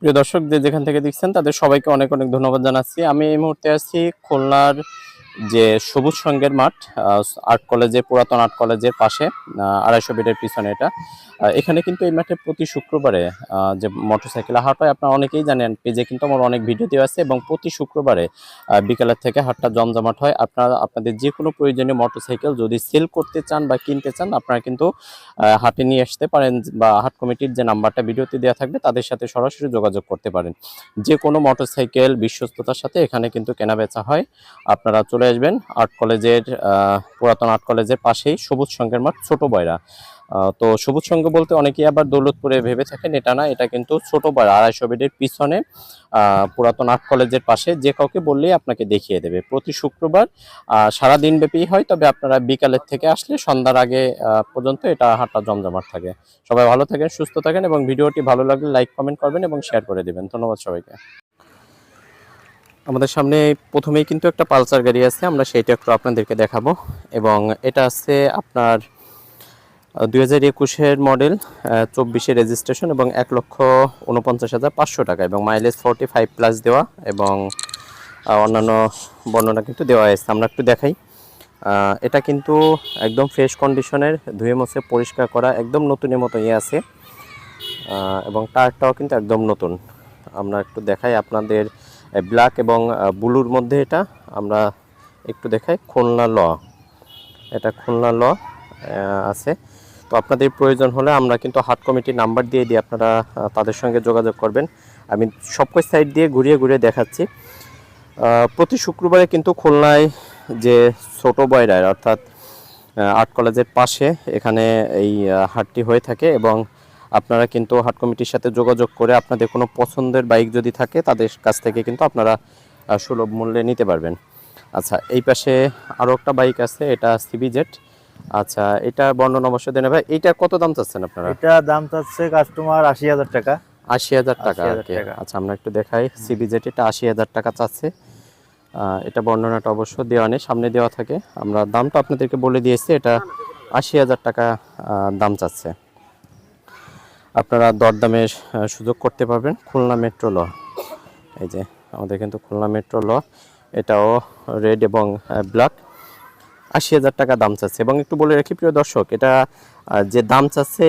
প্রিয় দর্শক যে যেখান থেকে দেখছেন, তাদের সবাইকে অনেক অনেক ধন্যবাদ জানাচ্ছি। আমি এই মুহূর্তে আছি খুলনার যে সবুজ সঙ্গের মাঠ আর্ট কলেজের, পুরাতন আর্ট কলেজের পাশে আড়াইশো বেডের পিছনে এটা। এখানে কিন্তু এই মাঠে প্রতি শুক্রবারে যে মোটরসাইকেল হাট হয়, আপনারা অনেকেই জানেন, পেজে কিন্তু আমার অনেক ভিডিও দেওয়া আছে, এবং প্রতি শুক্রবারে বিকালের থেকে হাটটা জমজমাট হয়। আপনারা, আপনাদের যে কোনো প্রয়োজনীয় মোটরসাইকেল যদি সেল করতে চান বা কিনতে চান, আপনারা কিন্তু হাটে নিয়ে আসতে পারেন, বা হাট কমিটির যে নাম্বারটা ভিডিওতে দেওয়া থাকবে, তাদের সাথে সরাসরি যোগাযোগ করতে পারেন। যে কোনো মোটরসাইকেল বিশ্বস্ততার সাথে এখানে কিন্তু কেনা বেচা হয়। আপনারা চলে আসবেন। আর্ট কলেজের পুরাতন আর্ট কলেজের পাশেই সবুজ সংঘের মাঠ, ছোট বয়রা। তো সবুজ সংঘ বলতে অনেকেই আবার দৌলতপুরে ভেবে থাকেন, এটা না, এটা কিন্তু ছোট বয়রা, আড়াইশো বেডের পিছনে পুরাতন আর্ট কলেজের পাশে যে কাউকে বললেই আপনাকে দেখিয়ে দেবে। প্রতি শুক্রবার সারা দিন ব্যাপী হয়, তবে আপনারা বিকালের থেকে আসলে সন্ধ্যার আগে পর্যন্ত এটা হাটটা জমজমাট থাকে। সবাই ভালো থাকেন, সুস্থ থাকেন এবং ভিডিওটি ভালো লাগলে লাইক, কমেন্ট করবেন এবং শেয়ার করে দেবেন। ধন্যবাদ সবাইকে। আমাদের সামনে প্রথমেই কিন্তু একটা পালসার গাড়ি আছে, আমরা সেইটা একটু আপনাদেরকে দেখাবো। এবং এটা আছে আপনার দুই হাজার একুশের মডেল চব্বিশে রেজিস্ট্রেশন এবং এক লক্ষ উনপঞ্চাশ হাজার পাঁচশো টাকা এবং মাইলেজ ফোরটি ফাইভ প্লাস দেওয়া এবং অন্যান্য বর্ণনা কিন্তু দেওয়া আছে আমরা একটু দেখাই। এটা কিন্তু একদম ফ্রেশ কন্ডিশনের, ধুয়ে মুছে পরিষ্কার করা, একদম নতুনের মতো ইয়ে আছে এবং টায়ারটাও কিন্তু একদম নতুন। আমরা একটু দেখাই আপনাদের ব্ল্যাক এবং ব্লুর মধ্যে এটা আমরা একটু দেখাই, খুলনা ল। এটা খুলনা ল আছে। তো আপনাদের প্রয়োজন হলে আমরা কিন্তু হাট কমিটির নাম্বার দিয়ে দিই আপনারা তাদের সঙ্গে যোগাযোগ করবেন। আমি সবকই সাইড দিয়ে ঘুরিয়ে ঘুরিয়ে দেখাচ্ছি। প্রতি শুক্রবারে কিন্তু খুলনায় যে ছোট বয়রার অর্থাৎ আর্ট কলেজের পাশে এখানে এই হাটটি হয়ে থাকে এবং আপনারা কিন্তু হাট কমিটির সাথে যোগাযোগ করে আপনাদের কোনো পছন্দের বাইক যদি থাকে তাদের কাছ থেকে কিন্তু আপনারা সুলভ মূল্যে নিতে পারবেন। আচ্ছা এই পাশে আরও একটা বাইক আছে এটা সিবি জেট আচ্ছা এটা বর্ণনা অবশ্যই দেন ভাই। এইটা কত দাম চাচ্ছেন আপনারা? এটা দাম চাচ্ছে কাস্টমার আশি হাজার টাকা। আশি হাজার টাকা আর 80,000 কি। টাকা। আচ্ছা আমরা একটু দেখাই। সিবি জেট এটা আশি হাজার টাকা চাচ্ছে। এটা বর্ণনাটা অবশ্য দেওয়া নেই সামনে দেওয়া থাকে। আমরা দামটা আপনাদেরকে বলে দিয়েছি এটা আশি হাজার টাকা দাম চাচ্ছে। আপনারা দরদামের সুযোগ করতে পারবেন। খুলনা মেট্রো ল। এই যে, আমাদের কিন্তু খুলনা মেট্রো ল। এটাও রেড এবং ব্ল্যাক। আশি হাজার টাকা দাম চাচ্ছে। এবং একটু বলে রাখি, প্রিয় দর্শক, এটা যে দাম চাচ্ছে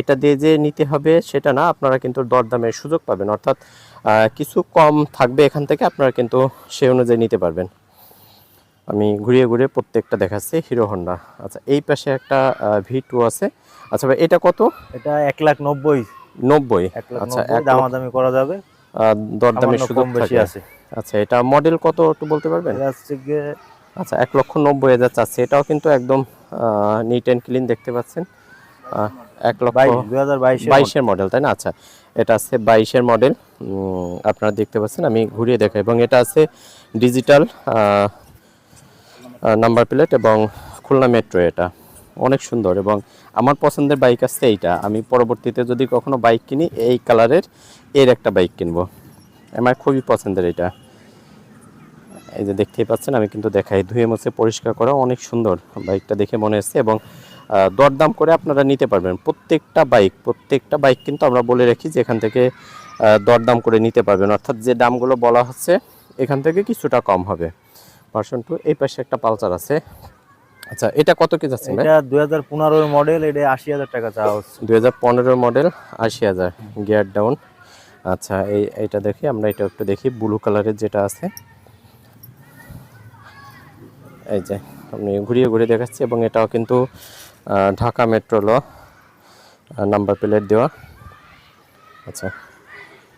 এটা দিয়ে যে নিতে হবে, সেটা না, আপনারা কিন্তু দরদামের সুযোগ পাবেন। অর্থাৎ কিছু কম থাকবে এখান থেকে, আপনারা কিন্তু সেই অনুযায়ী নিতে পারবেন। আমি ঘুরিয়ে ঘুরিয়ে প্রত্যেকটা দেখাচ্ছি। Hero Honda. আচ্ছা এই পাশে একটা ভি টু আছে। আচ্ছা ভাই এটা কত? এটা এক লাখ নব্বই। নব্বই? আচ্ছা দামাদামি করা যাবে। দরদামের সুযোগ বেশি আছে। আচ্ছা এটা মডেল কত একটু বলতে পারবেন? আচ্ছা এক লক্ষ নব্বই হাজার চাচ্ছে। এটাও কিন্তু একদম নিট অ্যান্ড ক্লিন দেখতে পাচ্ছেন। এক লক্ষ বাইশের মডেল তাই না? আচ্ছা এটা আছে বাইশের মডেল আপনারা দেখতে পাচ্ছেন আমি ঘুরিয়ে দেখাই। এবং এটা আছে ডিজিটাল নাম্বার প্লেট এবং খুলনা মেট্রো এটা। অনেক সুন্দর এবং আমার পছন্দের বাইক আছে এইটা। আমি পরবর্তীতে যদি কখনো বাইক কিনি, এই কালারের এর একটা বাইক কিনবো। আমার খুবই পছন্দের এটা। এই যে দেখতেই পাচ্ছেন, আমি কিন্তু দেখাই। ধুয়ে মুছে পরিষ্কার করা অনেক সুন্দর বাইকটা দেখে মনে হচ্ছে এবং দরদাম করে আপনারা নিতে পারবেন। প্রত্যেকটা বাইক প্রত্যেকটা বাইক কিন্তু আমরা বলে রাখি যে এখান থেকে দরদাম করে নিতে পারবেন। অর্থাৎ যে দামগুলো বলা হচ্ছে, এখান থেকে কিছুটা কম হবে। ভার্সন টু এই পাশে একটা পালসার আছে। আচ্ছা এটা কত কি যাচ্ছে এটা দুই হাজার পনেরোর মডেল এটা আশি হাজার টাকা চাওয়া হচ্ছে। দুই হাজার পনেরো মডেল আশি হাজার গিয়ার ডাউন আচ্ছা এই এইটা দেখি আমরা এটা একটু দেখি ব্লু কালারের যেটা আছে। এই যে আমি ঘুরিয়ে ঘুরিয়ে দেখাচ্ছি এবং এটাও কিন্তু ঢাকা মেট্রো ল নাম্বার প্লেট দেওয়া। আচ্ছা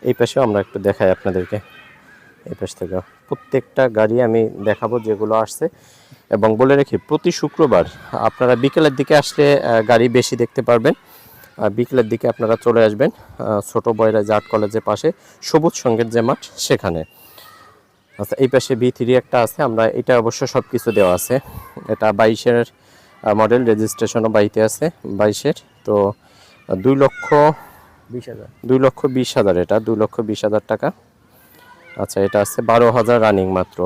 এই পাশেও আমরা একটু দেখাই আপনাদেরকে। এই পাশ থেকে। প্রত্যেকটা গাড়ি আমি দেখাবো যেগুলো আসছে। এবং বলে রাখি প্রতি শুক্রবার আপনারা বিকেলের দিকে আসলে গাড়ি বেশি দেখতে পারবেন। আর বিকেলের দিকে আপনারা চলে আসবেন ছোট বয়রা জাট কলেজের পাশে সবুজ সঙ্গের যে মাঠ সেখানে। আচ্ছা এই পাশে বি থ্রি একটা আছে আমরা এটা অবশ্য সব কিছু দেওয়া আছে। এটা বাইশের মডেল রেজিস্ট্রেশনও বাইতে আছে বাইশের। তো দুই লক্ষ বিশ হাজার। দুই লক্ষ বিশ হাজার এটা দুই লক্ষ বিশ হাজার টাকা। আচ্ছা এটা আছে বারো হাজার রানিং মাত্র।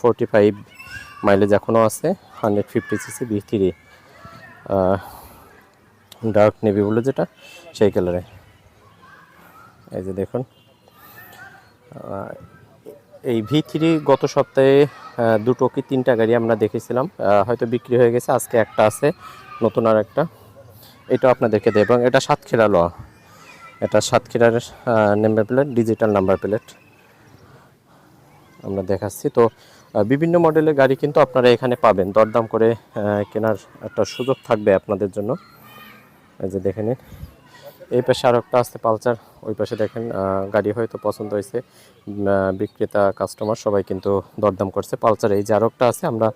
ফোরটি ফাইভ মাইলেজ এখনও আছে hundred fifty CC B three dark navy বলে যেটা, সেই কালারে এই যে দেখুন এই ভি থ্রি গত সপ্তাহে দুটো কি তিনটা গাড়ি আমরা দেখেছিলাম হয়তো বিক্রি হয়ে গেছে, আজকে একটা আছে, নতুন আর একটা। এটা আপনাদেরকে দেব, এবং এটা সাতক্ষীরা ল। এটা সাতক্ষীরার number plate digital number plate আমরা দেখাচ্ছি। তো বিভিন্ন মডেলের গাড়ি কিন্তু আপনারা এখানে পাবেন। দরদাম করে কেনার একটা সুযোগ থাকবে আপনাদের জন্য। এই যে দেখে নিন। এই পাশে আর একটা আসছে পালচার ওই পাশে দেখেন গাড়ি হয়তো পছন্দ হয়েছে বিক্রেতা কাস্টমার সবাই কিন্তু দরদাম করছে পালচার এই যে আর একটা আছে, আমরা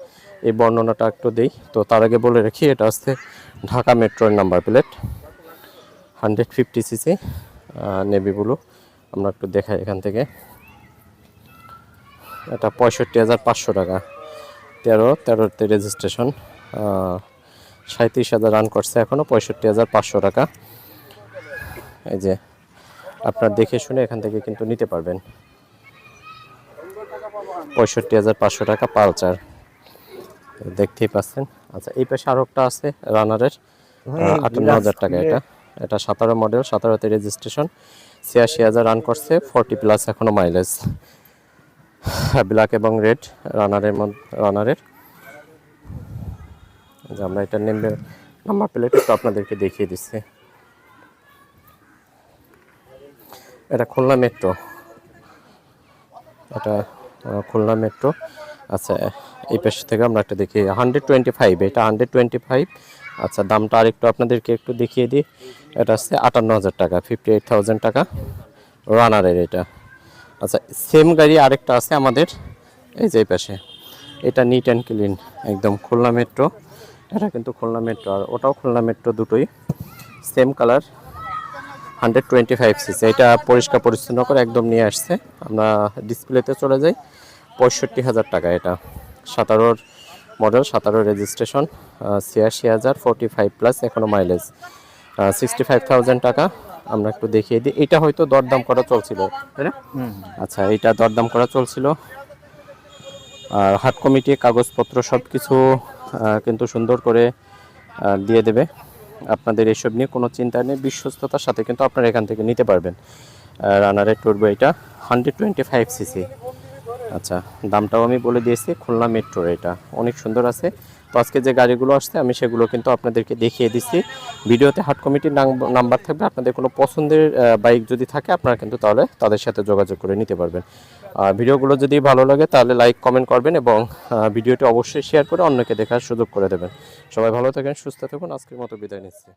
এই বর্ণনাটা একটু দিই। তো, তার আগে বলে রাখি, এটা হচ্ছে ঢাকা মেট্রোর number plate hundred fifty CC navy blue আমরা একটু দেখাই এখান থেকে। এটা পঁয়ষট্টি হাজার পাঁচশো টাকা। তেরো তেরোতে রেজিস্ট্রেশন সাঁত্রিশ হাজার রান করছে এখনও পঁয়ষট্টি হাজার পাঁচশো টাকা। এই যে আপনার দেখে শুনে এখান থেকে কিন্তু নিতে পারবেন। পঁয়ষট্টি হাজার পাঁচশো টাকা পালচার দেখতেই পাচ্ছেন। আচ্ছা এই পাশে আরও একটা আছে রানারের আটান্ন হাজার টাকা এটা। এটা সতেরো মডেল সতেরোতে রেজিস্ট্রেশন ছিয়াশি হাজার রান করছে ফর্টি প্লাস এখনও মাইলেজ ব্ল্যাক এবং রেড রানারের রানারের যে আমরা এটা নেমে নাম্বার প্লেট একটু আপনাদেরকে দেখিয়ে দিচ্ছি। এটা খুলনা মেট্রো এটা খুলনা মেট্রো আচ্ছা এই পাশ থেকে আমরা একটা দেখি। হান্ড্রেড টোয়েন্টি ফাইভ এটা হান্ড্রেড টোয়েন্টি ফাইভ আচ্ছা দামটা আরেকটু আপনাদেরকে একটু দেখিয়ে দিই। এটা হচ্ছে আটান্ন হাজার টাকা ফিফটি এইট থাউজেন্ড টাকা রানারের এটা। আচ্ছা সেম গাড়ি আরেকটা আছে আমাদের, এই যে পাশে। এটা নিট অ্যান্ড ক্লিন একদম খুলনা মেট্রো এটা কিন্তু খুলনা মেট্রো আর ওটাও খুলনা মেট্রো দুটোই। Same colour hundred twenty five CC এটা পরিষ্কার পরিচ্ছন্ন করে একদম নিয়ে আসছে। আমরা ডিসপ্লেতে চলে যাই। পঁয়ষট্টি হাজার টাকা এটা। সাতারোর মডেল সাতারো রেজিস্ট্রেশন ছিয়াশি হাজার ফোরটি ফাইভ প্লাস এখনও মাইলেজ সিক্সটি ফাইভ থাউজেন্ড টাকা। আমরা একটু দেখিয়ে দিই। এটা হয়তো দরদাম করা চলছিল তাই না? আচ্ছা এটা দরদাম করা চলছিল। আর হাট কমিটি কাগজপত্র সব কিছু কিন্তু সুন্দর করে দিয়ে দেবে। আপনাদের এসব নিয়ে কোনো চিন্তা নেই বিশ্বস্ততার সাথে কিন্তু আপনারা এখান থেকে নিতে পারবেন। রানারের টুরবো এটা হান্ড্রেড টোয়েন্টি ফাইভ সিসি আচ্ছা দামটাও আমি বলে দিয়েছি খুলনা মেট্রোর এটা। অনেক সুন্দর আছে। তো আজকে যে গাড়িগুলো আসছে, আমি সেগুলো কিন্তু আপনাদেরকে দেখিয়ে দিচ্ছি। ভিডিওতে হাট কমিটির নাম্বার থাকবে। আপনাদের কোনো পছন্দের বাইক যদি থাকে, আপনারা কিন্তু তাহলে তাদের সাথে যোগাযোগ করে নিতে পারবেন। আর ভিডিওগুলো যদি ভালো লাগে, তাহলে লাইক, কমেন্ট করবেন এবং ভিডিওটি অবশ্যই শেয়ার করে অন্যকে দেখার সুযোগ করে দেবেন। সবাই ভালো থাকেন, সুস্থ থাকুন। আজকের মতো বিদায় নিচ্ছি।